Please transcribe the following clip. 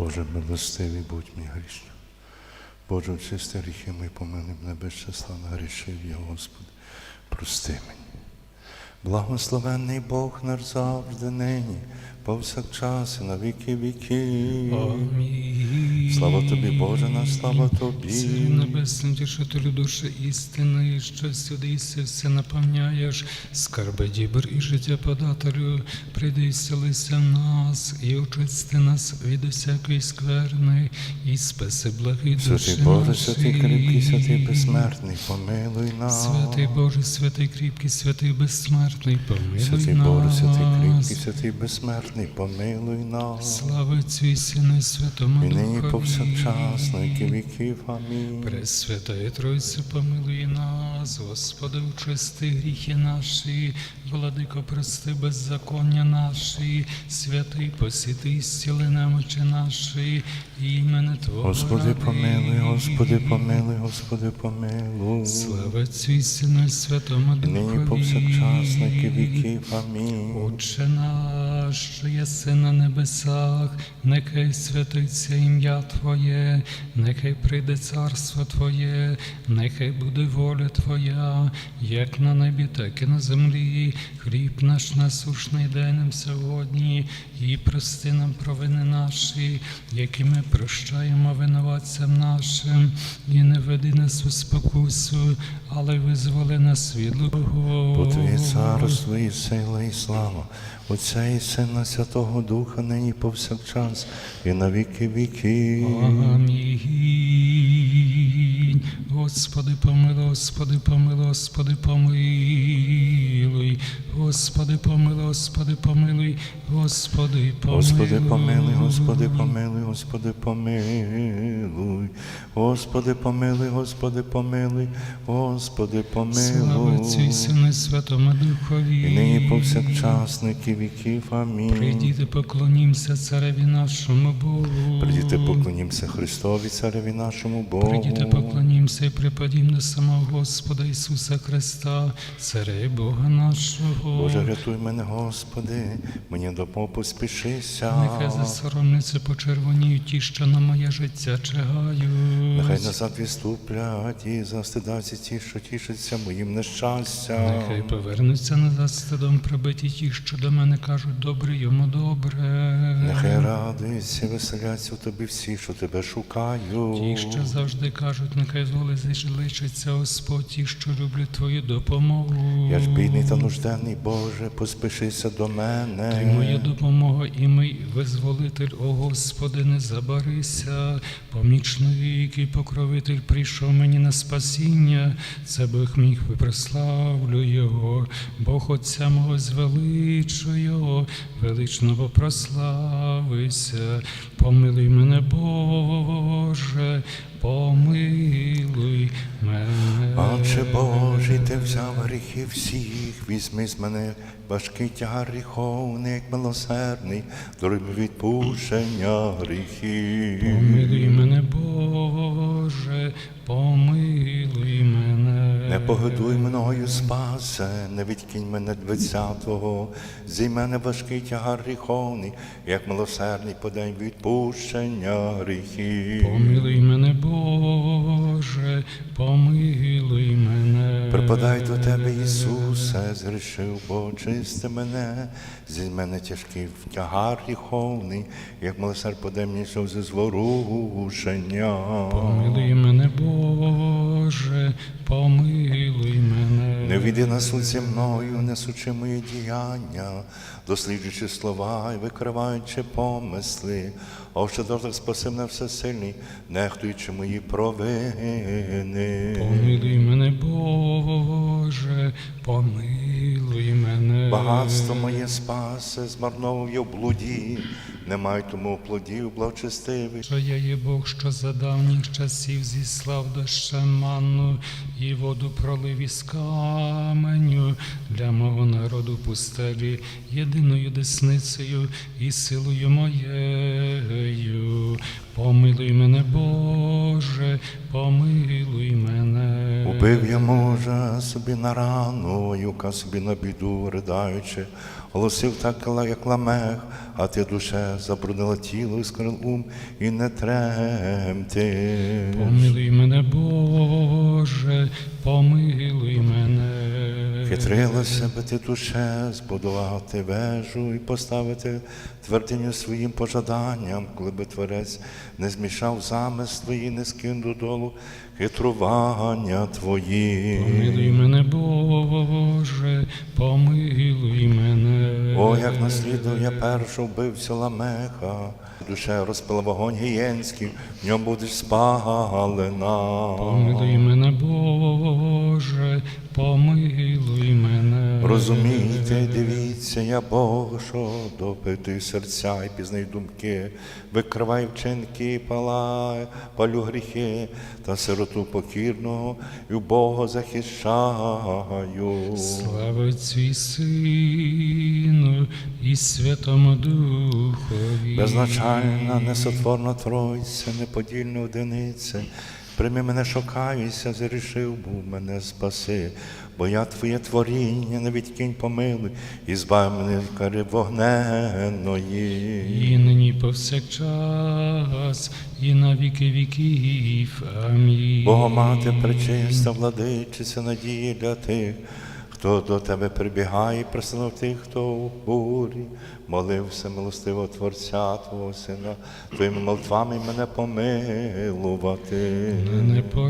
Боже, милостивий будь мій грішним. Боже, очисти гріхи мої, помилуй мене без числа нагрішив я, Господи, прости мені. Благословенний Бог наш завжди нині, повсякчас і на віки віки. Слава тобі, Боже наш, слава тобі. Син небесний, тішителю душі істини, що сюди все наповняєш, скарби дібр і життя подателю, прийди і селися в нас, і очисти нас від усякої скверни, і спаси благий душі Святий Боже, святий кріпкий, святий безсмертний, помилуй нас. Святий Боже, святий кріпкий, святий безсмертний, помилуй Святий нас. Боже, святий кріпкий, святий безсмертний, помилуй нас. Слава Отцю і Сину Святому І Духові. віки віків. Амінь. Пресвятая Тройця, помилуй нас, Господи, участи гріхи наші, владико, прости беззаконня наші, святий посіти і зціли немочі наші, імене Твого. Господи, помилуй, Господи, помилуй, Господи, помилуй. Слава і Сину Святому І нині Духові. повсякчас, на віки віків. Амінь. Отче наш, що єси на небесах, нехай святиться ім'я Твоє, нехай прийде царство Твоє, нехай буде воля Твоя, як на небі, так і на землі. Хліб наш насушний дай нам сьогодні, і прости нам провини наші, які ми прощаємо винуватцям нашим, і не веди нас у спокусу, але визволи нас від лукавого. Бо Твоє царство і сила і слава, Отця і Сина Святого Духа, нині повсякчас, і на віки віків. Амінь. Господи, помилуй, Господи, помилуй, Господи, помилуй. Господи, помилуй, Господи, помилуй, Господи, помилуй. Господи, помилуй, Господи, помилуй, Господи, помилуй. Господи, помилуй, Господи, помилуй, Господи, Слава помилуй. Сину і Святому Духові. І нині повсякчас, віків. Амінь. Прийдіте, поклонімся цареві нашому Богу. Прийдіте, поклонімося Христові, Цареві нашому Богу. Прийдіте, поклонімся і припадім до самого Господа Ісуса Христа, Царя Бога нашого. Боже, рятуй мене, Господи, мені допомог поспішися. Нехай засоромляться почервоніють ті, що на моє життя чигають. Нехай назад відступлять і застидаються ті, що тішаться моїм нещастям. Нехай повернуться назад стидом прибиті ті, що до мене кажуть, добре йому добре. Нехай радуються, веселяться в тобі всі, що тебе шукають. Ті, що завжди кажуть, нехай зголи лишиться Господь, ті, що люблять Твою допомогу. Я ж бідний та нужденний, Боже, поспішися до Ти мене. моя допомога і мій визволитель, о Господи, не забарися. Помічний, який покровитель прийшов мені на спасіння, це Бог міг прославлю Його, Бог Отця мого звеличу Його, велично попрославися. Помилуй мене, Боже, помилуй мене. Отче Божий, ти взяв гріхи всіх, візьми з мене важкий тягар гріховний, як милосердний, дороги відпущення гріхів. Помилуй мене, Боже, помилуй мене. Не погодуй мною спасе, не відкинь мене двадцятого, зій мене важкий тягар гріховний, як милосердний подай відпущення гріхів. Помилуй мене, Боже, помилуй мене. Припадай до тебе, Ісусе, зрішив, бо чисти мене, зі мене тяжкий тягар гріховний, як милосер подемнішов зі зворушення. Помилуй мене, Боже, помилуй мене. Не війди на суд зі мною, несучи мої діяння, досліджуючи слова і викриваючи помисли, а що так спаси мене всесильний, нехтуючи мої провини. Помилуй мене, Боже, помилуй мене. Багатство моє спасе, змарновував я в блуді, не маю тому плодів благочестивих. Що я є Бог, що за давніх часів зіслав дощем манну і воду пролив із каменю для мого народу пустелі, єдиною десницею і силою моєю. Помилуй мене, Боже, помилуй мене. Убив я мужа собі на рану, юка собі на біду, ридаючи, голосив так, як ламех, а ти душе забруднила тіло і скорил ум, і не тремти. Помилуй мене, Боже, помилуй мене. Хитрилася би ти душе збудувати вежу і поставити твердиню своїм пожаданням, коли би творець не змішав замисли і не скинув додолу хитрування твої. Помилуй мене, Боже, помилуй мене. О, як наслідує першу вбивця Ламеха, душе розпила вогонь гієнський, в ньому будеш спалена. Помилуй мене, Боже, помилуй. Розумійте, дивіться, я Бог, що допитує серця і пізнай думки, викривай вчинки, палай, палю гріхи, та сироту покірного і в Бога захищаю. Слава і Сину і Святому Духові. Безначальна, несотворна Тройця, неподільна одиниця. Прийми мене, шукаюся, зрішив був мене спаси, бо я твоє творіння, не відкинь помилуй, і збав мене кари вогненної. І нині повсякчас, і на віки віків. Амінь. Богомати пречиста, владичиця надії для тих, хто до тебе прибігає, пристанув тих, хто у бурі, молився милостивого Творця Твого Сина, твоїми молитвами мене помилувати.